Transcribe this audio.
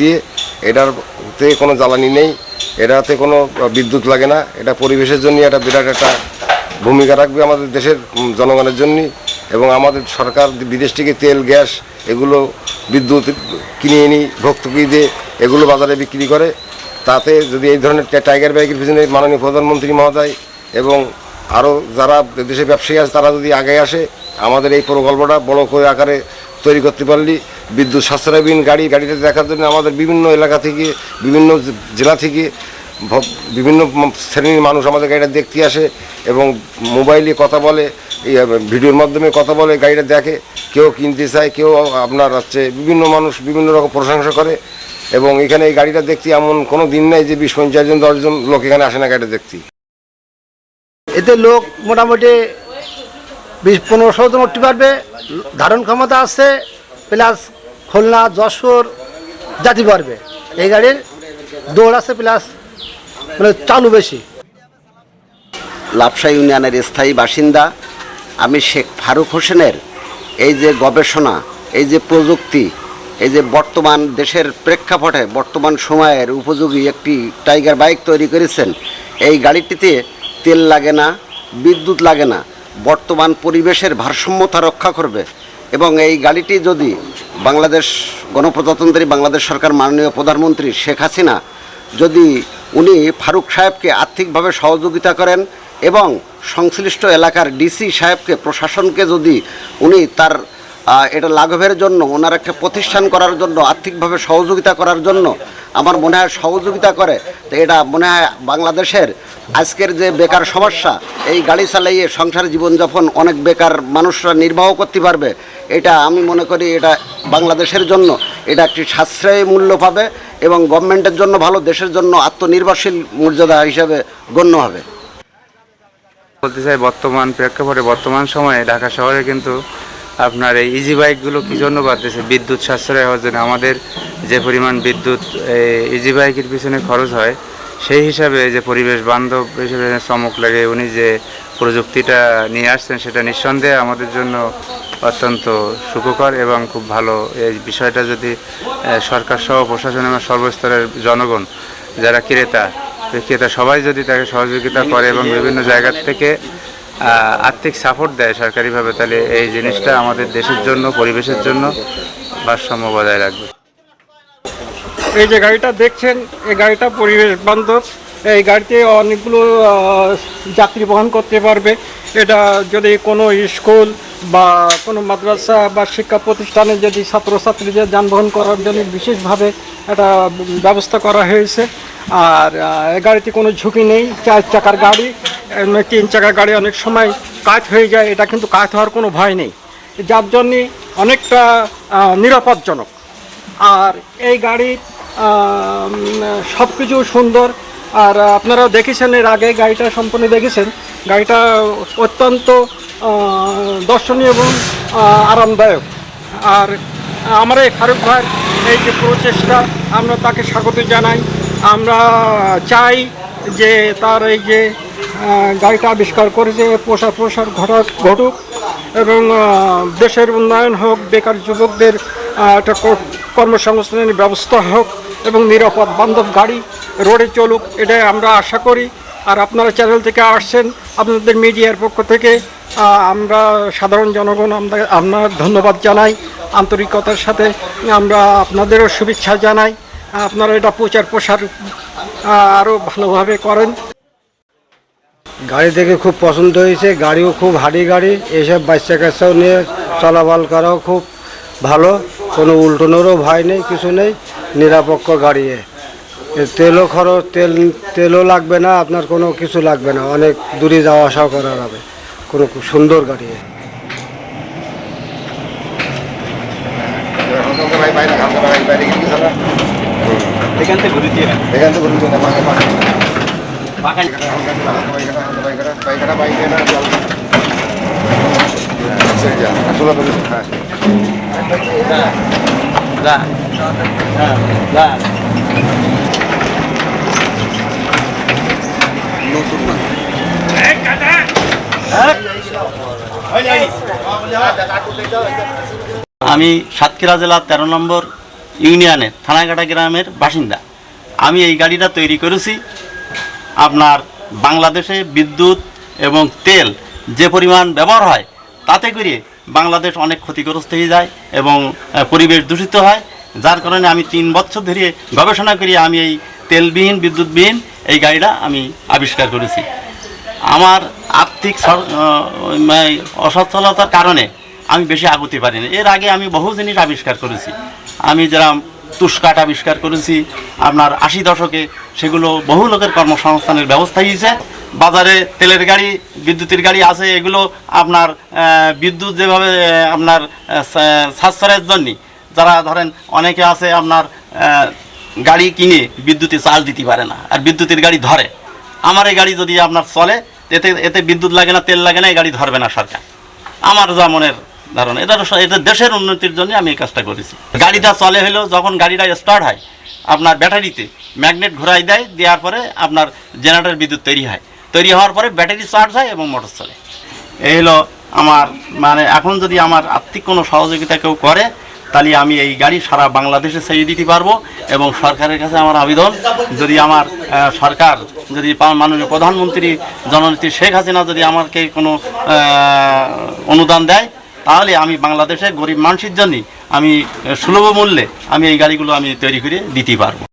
দিয়ে এটারতে কোনো জ্বালানি নেই, এটাতে কোনো বিদ্যুৎ লাগে না, এটা পরিবেশের জন্য এটা বিরাট একটা ভূমিকা রাখবে আমাদের দেশের জনগণের জন্য এবং আমাদের সরকার বিদেশ থেকে তেল, গ্যাস এগুলো বিদ্যুৎ কিনে এনে ভর্তুকি দিয়ে এগুলো বাজারে বিক্রি করে। তাতে যদি এই ধরনের টাইগার বাইকের পিছনে মাননীয় প্রধানমন্ত্রী মহোদয় এবং আরও যারা দেশে ব্যবসায়ী আছে তারা যদি আগে আসে, আমাদের এই প্রকল্পটা বড় করে আকারে তৈরি করতে পারলি বিদ্যুৎ সাশ্রয়বিহীন গাড়ি, গাড়িটা দেখার জন্য আমাদের বিভিন্ন এলাকা থেকে, বিভিন্ন জেলা থেকে বিভিন্ন শ্রেণির মানুষ আমাদের গাড়িটা দেখতে আসে এবং মোবাইলে কথা বলে ভিডিওর মাধ্যমে কথা বলে, গাড়িটা দেখে। কেউ কিনতে চায়, কেউ আপনার হচ্ছে বিভিন্ন মানুষ বিভিন্ন রকম প্রশংসা করে এবং এখানে এই গাড়িটা দেখতে এমন কোনো দিন নেই যে বিশ, পঞ্চাশ জন দশজন লোক এখানে আসে না গাড়িটা দেখতে। এতে লোক মোটামুটি বিশ পনেরোশো জন উঠতে পারবে, ধারণ ক্ষমতা আছে, প্লাস খুলনা, যশোর, জাতি পারবে। এই গাড়ির দৌড় আছে প্লাস মানে চালু বেশি। লাপসা ইউনিয়নের স্থায়ী বাসিন্দা আমি শেখ ফারুক হোসেনের এই যে গবেষণা, এই যে প্রযুক্তি, এই যে বর্তমান দেশের প্রেক্ষাপটে বর্তমান সময়ের উপযোগী একটি টাইগার বাইক তৈরি করেছেন, এই গাড়িটিতে তেল লাগে না, বিদ্যুৎ লাগে না, বর্তমান পরিবেশের ভারসাম্যতা রক্ষা করবে। এবং এই গাড়িটি যদি বাংলাদেশ গণপ্রজাতন্ত্রী, বাংলাদেশ সরকার মাননীয় প্রধানমন্ত্রী শেখ হাসিনা যদি উনি ফারুক সাহেবকে আর্থিকভাবে সহযোগিতা করেন এবং সংশ্লিষ্ট এলাকার ডিসি সাহেবকে, প্রশাসনকে যদি উনি তার এটা লাঘবের জন্য, ওনার একটা প্রতিষ্ঠান করার জন্য, আর্থিকভাবে সহযোগিতা করার জন্য আমার মনে হয় সহযোগিতা করে। তো এটা মনে হয় বাংলাদেশের আজকের যে বেকার সমস্যা, এই গাড়ি চালাইয়ে সংসার জীবনযাপন অনেক বেকার মানুষরা নির্বাহ করতে পারবে, এটা আমি মনে করি এটা বাংলাদেশের জন্য, এটা একটি সাশ্রয়ী মূল্য পাবে এবং গভর্নমেন্টের জন্য ভালো, দেশের জন্য আত্মনির্ভরশীল মর্যাদা হিসাবে গণ্য হবে। বলতে চাই, বর্তমান প্রেক্ষাপটে বর্তমান সময়ে ঢাকা শহরে কিন্তু আপনার এই ইজি বাইকগুলো কী জন্য বাড়তেছে? বিদ্যুৎ সাশ্রয় হওয়ার জন্য আমাদের যে পরিমাণ বিদ্যুৎ ইজি বাইকের পিছনে খরচ হয়, সেই হিসাবে যে পরিবেশ বান্ধব হিসেবে চমক লাগে, উনি যে প্রযুক্তিটা নিয়ে আসছেন সেটা নিঃসন্দেহে আমাদের জন্য অত্যন্ত সুখকর এবং খুব ভালো। এই বিষয়টা যদি সরকার সহ প্রশাসন এবং সর্বস্তরের জনগণ যারা ক্রেতা ক্রেতা সবাই যদি তাকে সহযোগিতা করে এবং বিভিন্ন জায়গা থেকে আর্থিক সাপোর্ট দেয় সরকারিভাবে, তাহলে এই জিনিসটা আমাদের দেশের জন্য, পরিবেশের জন্য ভারসাম্য বজায় রাখবে। এই যে গাড়িটা দেখছেন, এই গাড়িটা পরিবেশ বান্ধব। এই গাড়িতে অনেকগুলো যাত্রী বহন করতে পারবে। এটা যদি কোনো স্কুল বা কোনো মাদ্রাসা বা শিক্ষা প্রতিষ্ঠানে যদি ছাত্রছাত্রীদের যানবাহন করার জন্য বিশেষভাবে একটা ব্যবস্থা করা হয়েছে। আর গাড়িতে কোনো ঝুঁকি নেই, চার চাকার গাড়ি। তিন চাকার গাড়ি অনেক সময় কাজ হয়ে যায়, এটা কিন্তু কাজ হওয়ার কোনো ভয় নেই। যার জন্যে অনেকটা নিরাপদজনক। আর এই গাড়ির সব কিছু সুন্দর। আর আপনারা দেখেছেন এর আগে গাড়িটা সম্পূর্ণ দেখেছেন। গাড়িটা অত্যন্ত দর্শনীয় এবং আরামদায়ক। আর আমার এই ফারুক ভাই, এই যে প্রচেষ্টা, আমরা তাকে স্বাগত জানাই। আমরা চাই যে তার এই যে গাড়িটা আবিষ্কার করেছে প্রসার প্রসার ঘটা ঘটুক এবং দেশের উন্নয়ন হোক, বেকার যুবকদের একটা কর্মসংস্থানের ব্যবস্থা হোক এবং নিরাপদ বান্ধব গাড়ি রোডে চলুক, এটাই আমরা আশা করি। আর আপনারা চ্যানেল থেকে আসছেন, আপনাদের মিডিয়ার পক্ষ থেকে আমরা সাধারণ জনগণ আমরা আপনার ধন্যবাদ জানাই আন্তরিকতার সাথে। আমরা আপনাদেরও শুভেচ্ছা জানাই। আপনারা এটা প্রচার প্রসার আরও ভালোভাবে করেন। গাড়ি দেখে খুব পছন্দ হয়েছে গাড়িও খুব হাড়ি গাড়ি এইসব বাচ্চা কাচ্চাও নিয়ে চলাচল করাও খুব ভালো কোনো উল্টোনেরও ভয় নেই কিছু নেই নিরাপক্ষ গাড়ি তেলও খরচ তেল তেলও লাগবে না আপনার কোনো কিছু লাগবে না অনেক দূরে যাওয়া আসাও করা যাবে কোনো খুব সুন্দর গাড়ি এখান থেকে ঘুরে দিয়ে না পাকা পাকা পাইকারা আমি সাতক্ষীরা জেলার তেরো নম্বর ইউনিয়নের থানাঘাটা গ্রামের বাসিন্দা। আমি এই গাড়িটা তৈরি করেছি আপনার বাংলাদেশে বিদ্যুৎ এবং তেল যে পরিমাণ ব্যবহার হয়, তাতে করে বাংলাদেশ অনেক ক্ষতিগ্রস্ত হয়ে যায় এবং পরিবেশ দূষিত হয়। যার কারণে আমি তিন বছর ধরে গবেষণা করি আমি এই তেলবিহীন, বিদ্যুৎবিহীন এই গাড়িটা আমি আবিষ্কার করেছি। আমার আর্থিক অসচ্ছলতার কারণে আমি বেশি আগুতে পারিনি। এর আগে আমি বহু জিনিস আবিষ্কার করেছি। আমি যেরকম তুষকাট আবিষ্কার করেছি। আপনার আশি দশকে সেগুলো বহু লোকের কর্মসংস্থানের ব্যবস্থা হয়েছে। বাজারে তেলের গাড়ি, বিদ্যুতের গাড়ি আছে, এগুলো আপনার বিদ্যুৎ যেভাবে আপনার সাশ্রয়ের জন্য। যারা ধরেন অনেকে আছে আপনার গাড়ি কিনে বিদ্যুতে চার্জ দিতে পারে না আর বিদ্যুতের গাড়ি ধরে। আমার এই গাড়ি যদি আপনার চলে, এতে এতে বিদ্যুৎ লাগে না, তেল লাগে না, এই গাড়ি ধরবে না সরকার। আমার যা মনের ধারণা। তো- এটা দেশের উন্নতির জন্য আমি এই কাজটা করেছি। গাড়িটা চলে হলো যখন গাড়িটা স্টার্ট হয়, আপনার ব্যাটারিতে ম্যাগনেট ঘোরাই দেয়, দেওয়ার পরে আপনার জেনারেটর বিদ্যুৎ তৈরি হয়। তৈরি হওয়ার পরে ব্যাটারি চার্জ হয় এবং মোটর চলে। এই হলো আমার মানে এখন যদি আমার আর্থিক কোনো সহযোগিতা কেউ করে, তাহলে আমি এই গাড়ি সারা বাংলাদেশে ছেড়ে দিতে পারব এবং সরকারের কাছে আমার আবেদন, যদি আমার সরকার যদি মাননীয় প্রধানমন্ত্রী জননেত্রী শেখ হাসিনা যদি আমাকে কোনো অনুদান দেয় তাহলে আমি বাংলাদেশে গরিব মানুষের জন্য আমি সুলভ মূল্যে আমি এই গাড়িগুলো আমি তৈরি করে দিতে পারব।